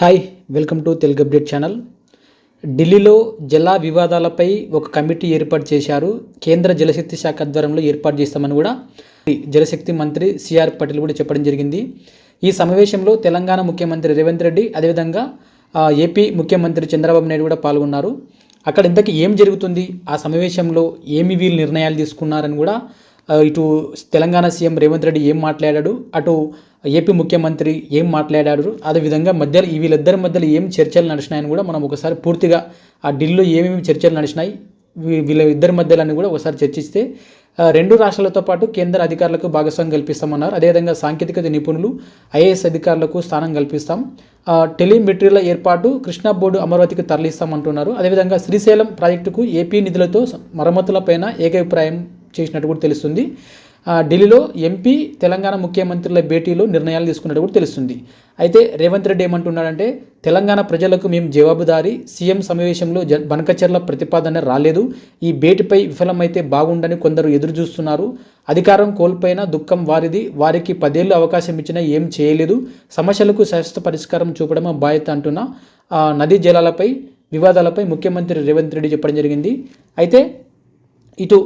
Hi welcome to Telugu update channel ఢిల్లీలో జల వివాదాలపై ఒక కమిటీ ఏర్పాటు చేశారు. కేంద్ర జలశక్తి శాఖ ఆధ్వర్యంలో ఏర్పాటు చేస్తామని కూడా జలశక్తి మంత్రి సిఆర్ పటేల్ కూడా చెప్పడం జరిగింది. ఈ సమావేశంలో తెలంగాణ ముఖ్యమంత్రి రేవంత్ రెడ్డి అదేవిధంగా ఏపీ ముఖ్యమంత్రి చంద్రబాబు నాయుడు కూడా పాల్గొన్నారు. అక్కడ ఇంతకీ ఏం జరుగుతుంది? ఆ సమావేశంలో ఏమి వీళ్ళు నిర్ణయాలు తీసుకున్నారని కూడా ఇటు తెలంగాణ సీఎం రేవంత్ రెడ్డి ఏం మాట్లాడాడు? అటు ఏపీ ముఖ్యమంత్రి ఏం మాట్లాడారు? అదేవిధంగా మధ్యలో వీళ్ళిద్దరి మధ్యలో ఏం చర్చలు నడిచినాయని కూడా మనం ఒకసారి పూర్తిగా ఆ ఢిల్లీలో ఏమేమి చర్చలు నడిచినాయి వీ- వీళ్ళ ఇద్దరి మధ్యలో కూడా ఒకసారి చర్చిస్తే రెండు రాష్ట్రాలతో పాటు కేంద్ర అధికారులకు భాగస్వామ్యం కల్పిస్తామన్నారు. అదేవిధంగా సాంకేతికత నిపుణులు ఐఏఎస్ అధికారులకు స్థానం కల్పిస్తాం. ఆ, టెలిమెట్రీల ఏర్పాటు కృష్ణా బోర్డు అమరావతికి తరలిస్తామంటున్నారు. అదేవిధంగా శ్రీశైలం ప్రాజెక్టుకు ఏపీ నిధులతో మరమ్మతులపైన ఏకాభిప్రాయం చేసినట్టు కూడా తెలుస్తుంది. ఢిల్లీలో ఎంపీ తెలంగాణ ముఖ్యమంత్రుల భేటీలో నిర్ణయాలు తీసుకున్నట్టు కూడా తెలుస్తుంది. అయితే రేవంత్ రెడ్డి ఏమంటున్నాడంటే తెలంగాణ ప్రజలకు మేము జవాబుదారీ సీఎం సమావేశంలో జ బనకచర్ల ప్రతిపాదన రాలేదు. ఈ భేటీపై విఫలమైతే బాగుండని కొందరు ఎదురు చూస్తున్నారు. అధికారం కోల్పోయిన దుఃఖం వారిది. వారికి పదేళ్ళు అవకాశం ఇచ్చినా ఏం చేయలేదు. సమస్యలకు శాశ్వత పరిష్కారం చూపడం బాధ్యత అంటున్న నదీ జలాలపై వివాదాలపై ముఖ్యమంత్రి రేవంత్ రెడ్డి చెప్పడం జరిగింది. అయితే ఇటు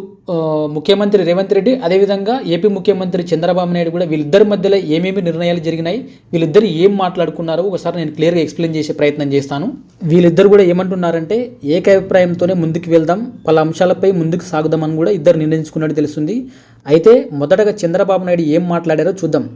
ముఖ్యమంత్రి రేవంత్ రెడ్డి అదేవిధంగా ఏపీ ముఖ్యమంత్రి చంద్రబాబు నాయుడు కూడా వీళ్ళిద్దరి మధ్యలో ఏమేమి నిర్ణయాలు జరిగినాయి వీళ్ళిద్దరు ఏం మాట్లాడుకున్నారో ఒకసారి నేను క్లియర్గా ఎక్స్ప్లెయిన్ చేసే ప్రయత్నం చేస్తాను. వీళ్ళిద్దరు కూడా ఏమంటున్నారంటే ఏకాభిప్రాయంతోనే ముందుకు వెళ్దాం పలు అంశాలపై ముందుకు సాగుదామని కూడా ఇద్దరు నిర్ణయించుకున్నట్టు తెలుస్తుంది. అయితే మొదటగా చంద్రబాబు నాయుడు ఏం మాట్లాడారో చూద్దాం.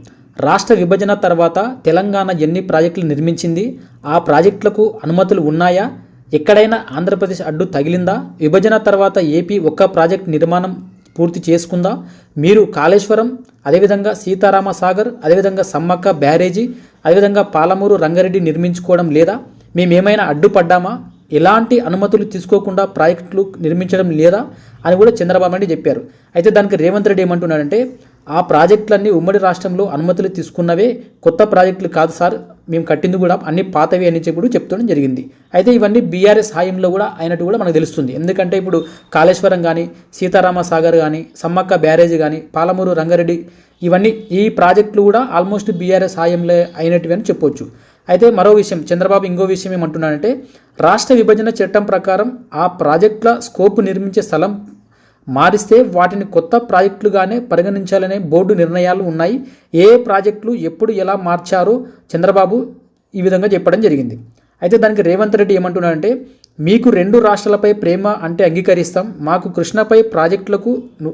రాష్ట్ర విభజన తర్వాత తెలంగాణ ఎన్ని ప్రాజెక్టులు నిర్మించింది ఆ ప్రాజెక్టులకు అనుమతులు ఉన్నాయా ఎక్కడైనా ఆంధ్రప్రదేశ్ అడ్డు తగిలిందా? విభజన తర్వాత ఏపీ ఒక్క ప్రాజెక్ట్ నిర్మాణం పూర్తి చేసుకుందా? మీరు కాళేశ్వరం అదేవిధంగా సీతారామ సాగర్ అదేవిధంగా సమ్మక్క బ్యారేజీ అదేవిధంగా పాలమూరు రంగారెడ్డి నిర్మించుకోవడం లేదా? మేమేమైనా అడ్డుపడ్డామా ఎలాంటి అనుమతులు తీసుకోకుండా ప్రాజెక్టులు నిర్మించడం లేదా? అని కూడా చంద్రబాబు నాయుడు చెప్పారు. అయితే దానికి రేవంత్ రెడ్డి ఏమంటున్నాడంటే ఆ ప్రాజెక్టులన్నీ ఉమ్మడి రాష్ట్రంలో అనుమతులు తీసుకున్నవే కొత్త ప్రాజెక్టులు కాదు సార్. మేము కట్టింది కూడా అన్ని పాతవి అని చెప్పి కూడా చెప్తడం జరిగింది. అయితే ఇవన్నీ బీఆర్ఎస్ హాయంలో కూడా అయినట్టు కూడా మనకు తెలుస్తుంది. ఎందుకంటే ఇప్పుడు కాళేశ్వరం కానీ సీతారామ సాగర్ కానీ సమ్మక్క బ్యారేజ్ కానీ పాలమూరు రంగారెడ్డి ఇవన్నీ ఈ ప్రాజెక్టులు కూడా ఆల్మోస్ట్ బీఆర్ఎస్ హాయంలో అయినట్టువి అని చెప్పొచ్చు. అయితే మరో విషయం చంద్రబాబు ఇంకో విషయం ఏమంటున్నాడంటే రాష్ట్ర విభజన చట్టం ప్రకారం ఆ ప్రాజెక్టుల స్కోప్ నిర్మించే స్థలం మారిస్తే వాటిని కొత్త ప్రాజెక్టులుగానే పరిగణించాలనే బోర్డు నిర్ణయాలు ఉన్నాయి. ఏ ప్రాజెక్టులు ఎప్పుడు ఎలా మార్చారో చంద్రబాబు ఈ విధంగా చెప్పడం జరిగింది. అయితే దానికి రేవంత్ రెడ్డి ఏమంటున్నాడంటే మీకు రెండు రాష్ట్రాలపై ప్రేమ అంటే అంగీకరిస్తాం. మాకు కృష్ణపై ప్రాజెక్టులకు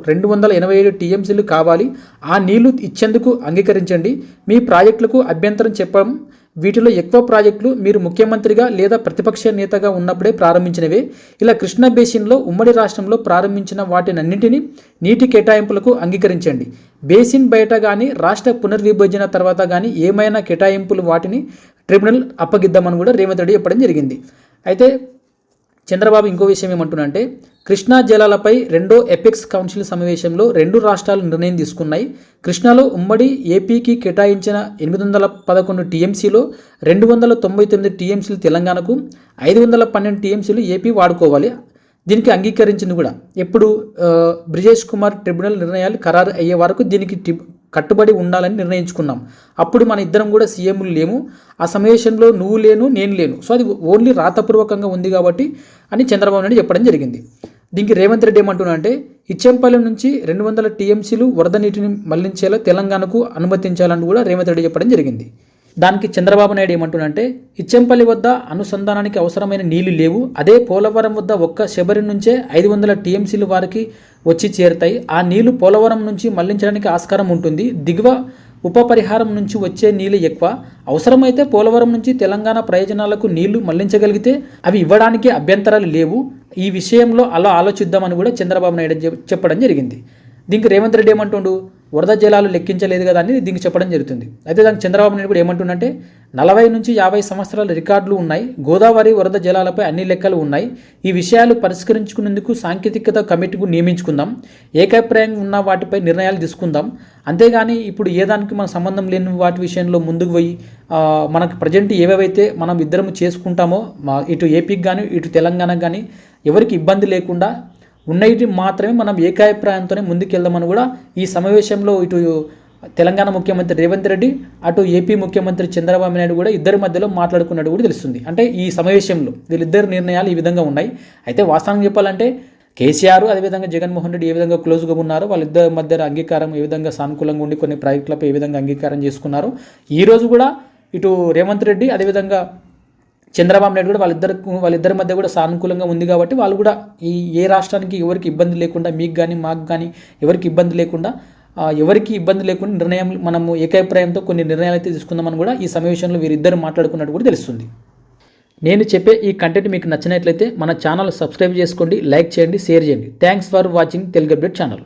రెండు వందల ఎనభై ఏడు టీఎంసీలు కావాలి. ఆ నీళ్ళు ఇచ్చేందుకు అంగీకరించండి. మీ ప్రాజెక్టులకు అభ్యంతరం చెప్పడం వీటిలో ఎక్కువ ప్రాజెక్టులు మీరు ముఖ్యమంత్రిగా లేదా ప్రతిపక్ష నేతగా ఉన్నప్పుడే ప్రారంభించినవే. ఇలా కృష్ణా బేసిన్లో ఉమ్మడి రాష్ట్రంలో ప్రారంభించిన వాటినన్నింటినీ నీటి కేటాయింపులకు అంగీకరించండి. బేసిన్ బయట కానీ రాష్ట్ర పునర్విభజన తర్వాత కానీ ఏమైనా కేటాయింపులు వాటిని ట్రిబ్యునల్ అప్పగిద్దామని కూడా రేవంత్ రెడ్డి చెప్పడం జరిగింది. అయితే చంద్రబాబు ఇంకో విషయం ఏమంటున్నంటే కృష్ణా జలాలపై రెండో ఎపెక్స్ కౌన్సిల్ సమావేశంలో రెండు రాష్ట్రాలు నిర్ణయం తీసుకున్నాయి. కృష్ణాలో ఉమ్మడి ఏపీకి కేటాయించిన ఎనిమిది వందల పదకొండు టీఎంసీలో రెండు వందల తొంభై తొమ్మిది టీఎంసీలు తెలంగాణకు ఐదు వందల పన్నెండు టీఎంసీలు ఏపీ వాడుకోవాలి. దీనికి అంగీకరించింది కూడా. ఎప్పుడు బ్రిజేష్ కుమార్ ట్రిబ్యునల్ నిర్ణయాలు ఖరారు అయ్యే వరకు దీనికి కట్టుబడి ఉండాలని నిర్ణయించుకున్నాం. అప్పుడు మన ఇద్దరం కూడా సీఎంలు లేము. ఆ సమావేశంలో నువ్వు లేను నేను లేను. సో అది ఓన్లీ రాతపూర్వకంగా ఉంది కాబట్టి అని చంద్రబాబు నాయుడు చెప్పడం జరిగింది. దీనికి రేవంత్ రెడ్డి ఏమంటున్నా అంటే నుంచి రెండు వందల టీఎంసీలు వరద నీటిని మళ్ళించేలా తెలంగాణకు అనుమతించాలని కూడా రేవంత్ రెడ్డి చెప్పడం జరిగింది. దానికి చంద్రబాబు నాయుడు ఏమంటున్నంటే ఇచ్చెంపల్లి వద్ద అనుసంధానానికి అవసరమైన నీళ్ళు లేవు అదే పోలవరం వద్ద ఒక్క శబరి నుంచే ఐదు వందల టీఎంసీలు వారికి వచ్చి చేరుతాయి ఆ నీళ్ళు పోలవరం నుంచి మళ్ళించడానికి ఆస్కారం ఉంటుంది దిగువ ఉప పరిహారం నుంచి వచ్చే నీళ్ళు ఎక్కువ అవసరమైతే పోలవరం నుంచి తెలంగాణ ప్రయోజనాలకు నీళ్ళు మళ్ళించగలిగితే అవి ఇవ్వడానికి అభ్యంతరాలు లేవు ఈ విషయంలో అలా ఆలోచిద్దామని కూడా చంద్రబాబు నాయుడు చెప్పడం జరిగింది. దీనికి రేవంత్ రెడ్డి ఏమంటుండు? వరద జలాలు లెక్కించలేదు కదా అని దీనికి చెప్పడం జరుగుతుంది. అయితే దానికి చంద్రబాబు నాయుడు కూడా ఏమంటుండంటే నలభై నుంచి యాభై సంవత్సరాల రికార్డులు ఉన్నాయి గోదావరి వరద జలాలపై అన్ని లెక్కలు ఉన్నాయి. ఈ విషయాలు పరిష్కరించుకునేందుకు సాంకేతికత కమిటీకు నియమించుకుందాం ఏకాభిప్రాయం ఉన్న వాటిపై నిర్ణయాలు తీసుకుందాం. అంతేగాని ఇప్పుడు ఏ దానికి మన సంబంధం లేని వాటి విషయంలో ముందుకు పోయి మనకు ప్రజెంట్ ఏవేవైతే మనం ఇద్దరం చేసుకుంటామో ఇటు ఏపీకి కానీ ఇటు తెలంగాణకు కానీ ఎవరికి ఇబ్బంది లేకుండా ఉన్నవి మాత్రమే మనం ఏకాభిప్రాయంతోనే ముందుకెళ్దామని కూడా ఈ సమావేశంలో ఇటు తెలంగాణ ముఖ్యమంత్రి రేవంత్ రెడ్డి అటు ఏపీ ముఖ్యమంత్రి చంద్రబాబు నాయుడు కూడా ఇద్దరి మధ్యలో మాట్లాడుకున్నట్టు కూడా తెలుస్తుంది. అంటే ఈ సమావేశంలో వీళ్ళిద్దరు నిర్ణయాలు ఈ విధంగా ఉన్నాయి. అయితే వాస్తవం చెప్పాలంటే కేసీఆర్ అదేవిధంగా జగన్మోహన్ రెడ్డి ఏ విధంగా క్లోజ్గా ఉన్నారో వాళ్ళిద్దరి మధ్య అంగీకారం ఏ విధంగా సానుకూలంగా ఉండి కొన్ని ప్రాజెక్టులపై ఏ విధంగా అంగీకారం చేసుకున్నారో ఈ రోజు కూడా ఇటు రేవంత్ రెడ్డి అదేవిధంగా చంద్రబాబు నాయుడు కూడా వాళ్ళిద్దరు వాళ్ళిద్దరి మధ్య కూడా సానుకూలంగా ఉంది కాబట్టి వాళ్ళు కూడా ఈ ఏ రాష్ట్రానికి ఎవరికి ఇబ్బంది లేకుండా మీకు కానీ మాకు కానీ ఎవరికి ఇబ్బంది లేకుండా ఎవరికి ఇబ్బంది లేకుండా నిర్ణయం మనము ఏకాభిప్రాయంతో కొన్ని నిర్ణయాలు అయితే తీసుకుందామని కూడా ఈ సమావేశంలో వీరిద్దరు మాట్లాడుకున్నట్టు కూడా తెలుస్తుంది. నేను చెప్పే ఈ కంటెంట్ మీకు నచ్చినట్లయితే మన ఛానల్ సబ్స్క్రైబ్ చేసుకోండి లైక్ చేయండి షేర్ చేయండి. Thanks for watching Telugu update channel